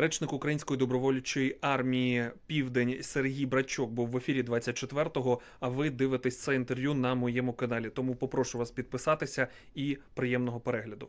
Речник Української добровольчої армії Південь Сергій Брачок був в ефірі 24-го. А ви дивитесь це інтерв'ю на моєму каналі. Тому попрошу вас підписатися і приємного перегляду.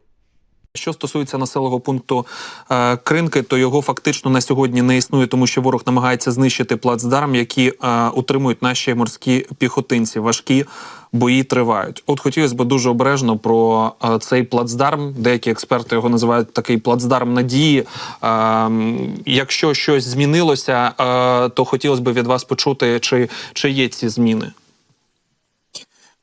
Що стосується населеного пункту е, Кринки, то його фактично на сьогодні не існує, тому що ворог намагається знищити плацдарм, які е, утримують наші морські піхотинці. Важкі бої тривають. От хотілося б дуже обережно про е, цей плацдарм. Деякі експерти його називають такий плацдарм надії. Е, м, якщо щось змінилося, е, то хотілося б від вас почути, чи, чи є ці зміни.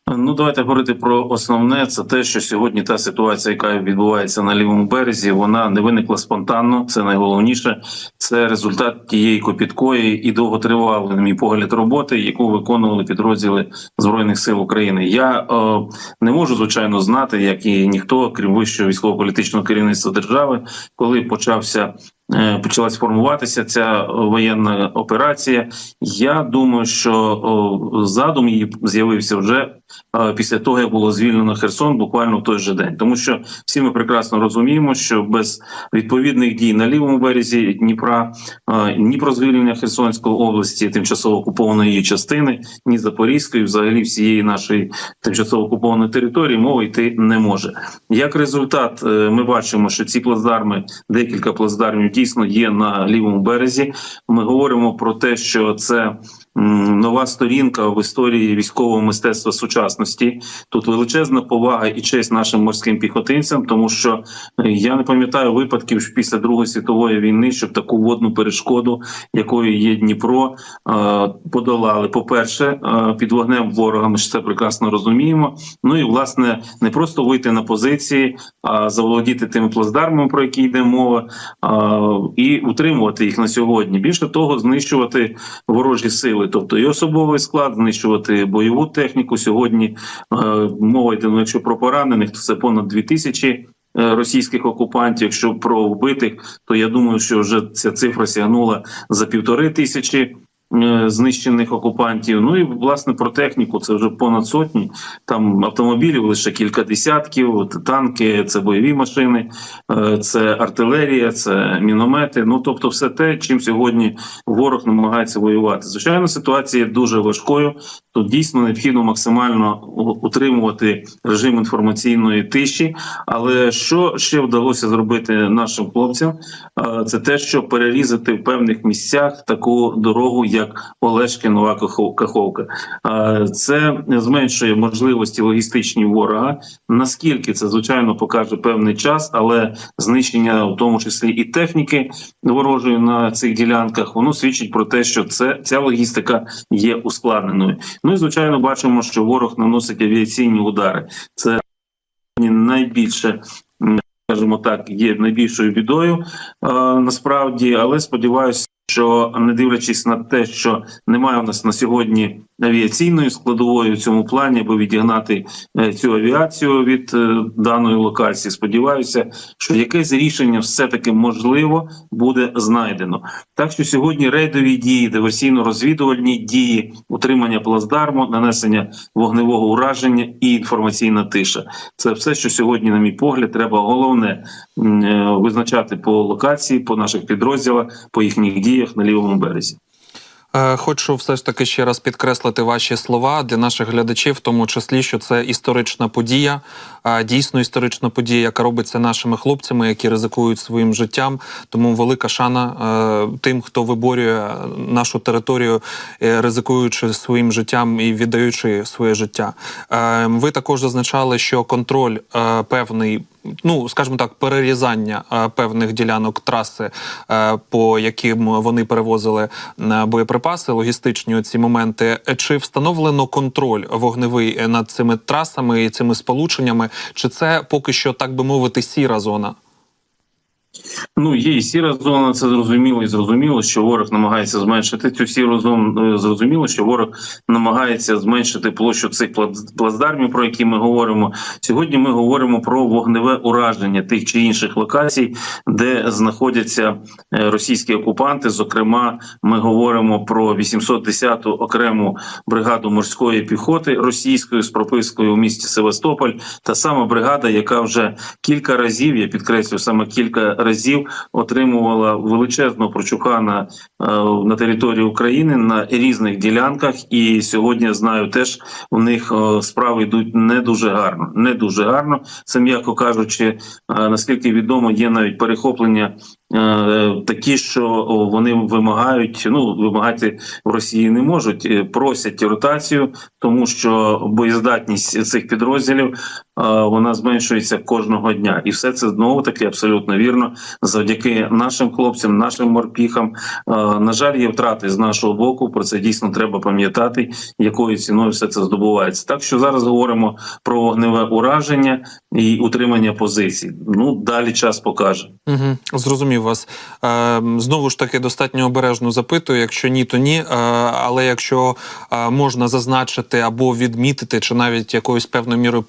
Ну, давайте говорити про основне. Це те, що сьогодні та ситуація, яка відбувається на лівому березі, вона не виникла спонтанно. Це найголовніше. Це результат тієї копіткої і довготривалої, на мій погляд, роботи, яку виконували підрозділи збройних сил України. Я е, не можу звичайно знати, як і ніхто, крім вищого військово-політичного керівництва держави, коли почався. Е, Почалась формуватися ця воєнна операція. Я думаю, що задум її з'явився вже е, після того, як було звільнено Херсон, буквально в той же день, тому що всі ми прекрасно розуміємо, що без відповідних дій на лівому березі Дніпра е, ні про звільнення Херсонської області, тимчасово окупованої її частини, ні Запорізької, взагалі всієї нашої тимчасово окупованої території мова йти не може. Як результат, ми бачимо, що ці плацдарми, декілька плацдармів дійсно є на лівому березі. Ми говоримо про те, що це нова сторінка в історії військового мистецтва сучасності. Тут величезна повага і честь нашим морським піхотинцям, тому що е, я не пам'ятаю випадків після Другої світової війни, щоб таку водну перешкоду, якою є Дніпро, е, подолали. По перше, е, під вогнем ворога. Ми ж це прекрасно розуміємо. Ну і власне не просто вийти на позиції, а заволодіти тими плацдармами, про які йде мова, і утримувати їх на сьогодні. Більше того, знищувати ворожі сили, тобто і особовий склад, знищувати бойову техніку. Сьогодні е, мова йде ну, якщо про поранених, то це понад дві тисячі. е, Російських окупантів, якщо про вбитих, то я думаю, що вже ця цифра сягнула за півтори тисячі знищених окупантів. Ну і власне про техніку це вже понад сотні. Там автомобілів лише кілька десятків, танки, це бойові машини, е, це артилерія, це міномети. Ну тобто, все те, чим сьогодні ворог намагається воювати. Звичайно, ситуація дуже важкою. Тут дійсно необхідно максимально утримувати режим інформаційної тиші. Але що ще вдалося зробити нашим хлопцям? Е, Це те, що перерізати в певних місцях таку дорогу, як Олешки Нова Кахов- Каховка. Це зменшує можливості логістичні ворога. Наскільки це звичайно покаже певний час, але знищення, в тому числі і техніки ворожої на цих ділянках, воно свідчить про те, що це ця логістика є ускладненою. Ну і звичайно, бачимо, що ворог наносить авіаційні удари. Це найбільше. Скажімо так, є найбільшою бідою насправді, але сподіваюся, що не дивлячись на те, що немає у нас на сьогодні авіаційної складової в цьому плані, аби відігнати е, цю авіацію від е, даної локації. Сподіваюся, що якесь рішення все таки можливо буде знайдено. Так що сьогодні рейдові дії, диверсійно-розвідувальні дії, утримання плацдарму, нанесення вогневого ураження і інформаційна тиша. Це все, що сьогодні, на мій погляд, треба головне е, визначати по локації, по наших підрозділах, по їхніх діях на лівому березі. Е, Хочу все ж таки ще раз підкреслити ваші слова для наших глядачів, в тому числі, що це історична подія, е, дійсно історична подія, яка робиться нашими хлопцями, які ризикують своїм життям. Тому велика шана е, тим, хто виборює нашу територію, ризикуючи своїм життям і віддаючи своє життя. Ви також зазначали, що контроль певний. Ну, скажімо так, перерізання певних ділянок траси, по яким вони перевозили е, боєприпаси, логістичні ці моменти. Е, Чи встановлено контроль вогневий е, над цими трасами і цими сполученнями? Чи це поки що, так би мовити, сіра зона? Ну, є і сіра зона, це зрозуміло, і зрозуміло, що ворог намагається зменшити цю сіру зону. е, Зрозуміло, що ворог намагається зменшити площу цих плац- плацдармів, про які ми говоримо. Сьогодні ми говоримо про вогневе ураження тих чи інших локацій, де знаходяться е, російські окупанти. Зокрема, ми говоримо про 810-ту окрему бригаду морської піхоти російської з пропискою у місті Севастополь. Та сама бригада, яка вже кілька разів, я підкреслю, саме кілька разів отримувала величезного прочухана е, на території України на різних ділянках. І сьогодні знаю теж у них е, справи йдуть не дуже гарно. Не дуже гарно. Це м'яко кажучи, е, наскільки відомо, є навіть перехоплення. Такі, що вони вимагають, ну вимагати в Росії не можуть, просять ротацію, тому що боєздатність цих підрозділів вона зменшується кожного дня, і все це знову таки абсолютно вірно. Завдяки нашим хлопцям, нашим морпіхам. Е, На жаль, є втрати з нашого боку. Про це дійсно треба пам'ятати, якою ціною все це здобувається. Так що зараз говоримо про вогневе ураження і утримання позицій. Ну далі час покаже. Угу, зрозумів вас. Е, знову ж таки, достатньо обережно запитую. Якщо ні, то ні. Е, але якщо е, можна зазначити або відмітити, чи навіть якоюсь певною мірою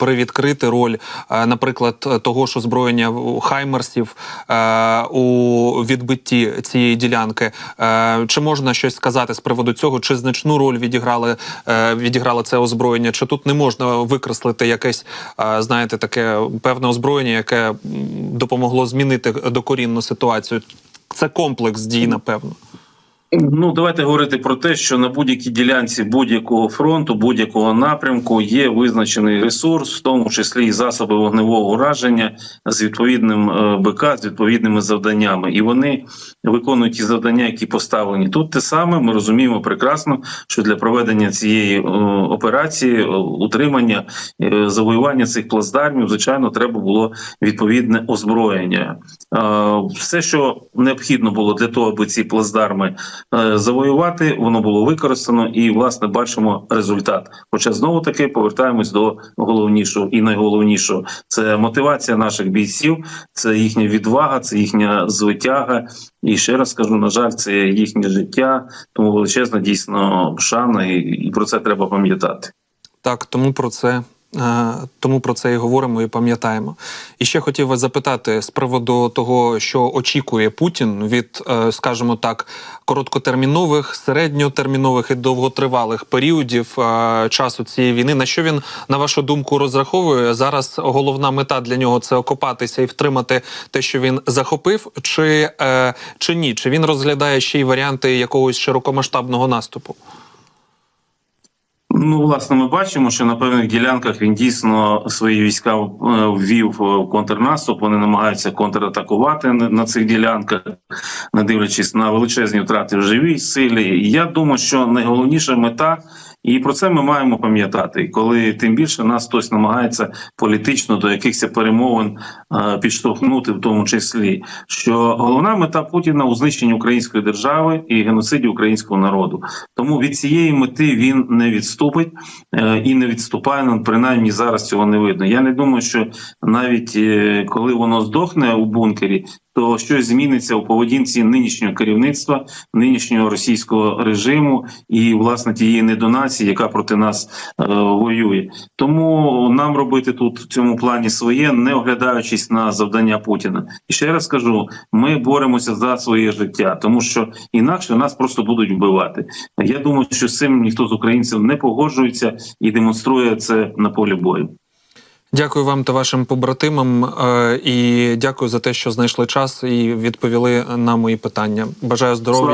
перевідкрити роль, е, наприклад, того ж озброєння Хаймерсів е, у відбитті цієї ділянки, е, чи можна щось сказати з приводу цього, чи значну роль відіграли відіграло це озброєння, чи тут не можна викреслити якесь, знаєте, таке певне озброєння, яке допомогло змінити докорінну ситуацію. Це комплекс дій, напевно. Ну, давайте говорити про те, що на будь-якій ділянці будь-якого фронту, будь-якого напрямку є визначений ресурс, в тому числі і засоби вогневого ураження з відповідним е, БК, з відповідними завданнями, і вони виконують ті завдання, які поставлені. Тут те саме ми розуміємо прекрасно, що для проведення цієї е, операції, е, утримання, завоювання цих плацдармів, звичайно, треба було відповідне озброєння. Все, що необхідно було для того, аби ці плацдарми завоювати, воно було використано, і власне бачимо результат. Хоча знову таки повертаємось до головнішого і найголовнішого це мотивація наших бійців, це їхня відвага, це їхня звитяга. І ще раз скажу, на жаль, це їхнє життя, тому величезна дійсно шана, і про це треба пам'ятати. Так, тому про це. Е, Тому про це і говоримо і пам'ятаємо. І ще хотів вас запитати з приводу того, що очікує Путін від, е, скажімо так, короткотермінових, середньотермінових і довготривалих періодів е, часу цієї війни. На що він, на вашу думку, розраховує зараз? Головна мета для нього це окопатися і втримати те, що він захопив, чи, чи ні? Чи він розглядає ще й варіанти якогось широкомасштабного наступу? Ну, власне, ми бачимо, що на певних ділянках він дійсно свої війська е, ввів в контрнаступ. Вони намагаються контратакувати на цих ділянках, не дивлячись на величезні втрати в живій силі. Я думаю, що найголовніша мета. І про це ми маємо пам'ятати, коли тим більше нас хтось намагається політично до якихось перемовин е, підштовхнути, в тому числі, що головна мета Путіна у знищенні української держави і геноциді українського народу. Тому від цієї мети він не відступить е, і не відступає. Ну, принаймні зараз цього не видно. Я не думаю, що навіть е, коли воно здохне у бункері, то щось зміниться у поведінці нинішнього керівництва, нинішнього російського режиму і власне тієї недонації, яка проти нас е, воює. Тому нам робити тут в цьому плані своє, не оглядаючись на завдання Путіна. І ще раз кажу: ми боремося за своє життя, тому що інакше нас просто будуть вбивати. Я думаю, що з цим ніхто з українців не погоджується і демонструє це на полі бою. Дякую вам та вашим побратимам е, і дякую за те, що знайшли час і відповіли на мої питання. Бажаю здоров'я.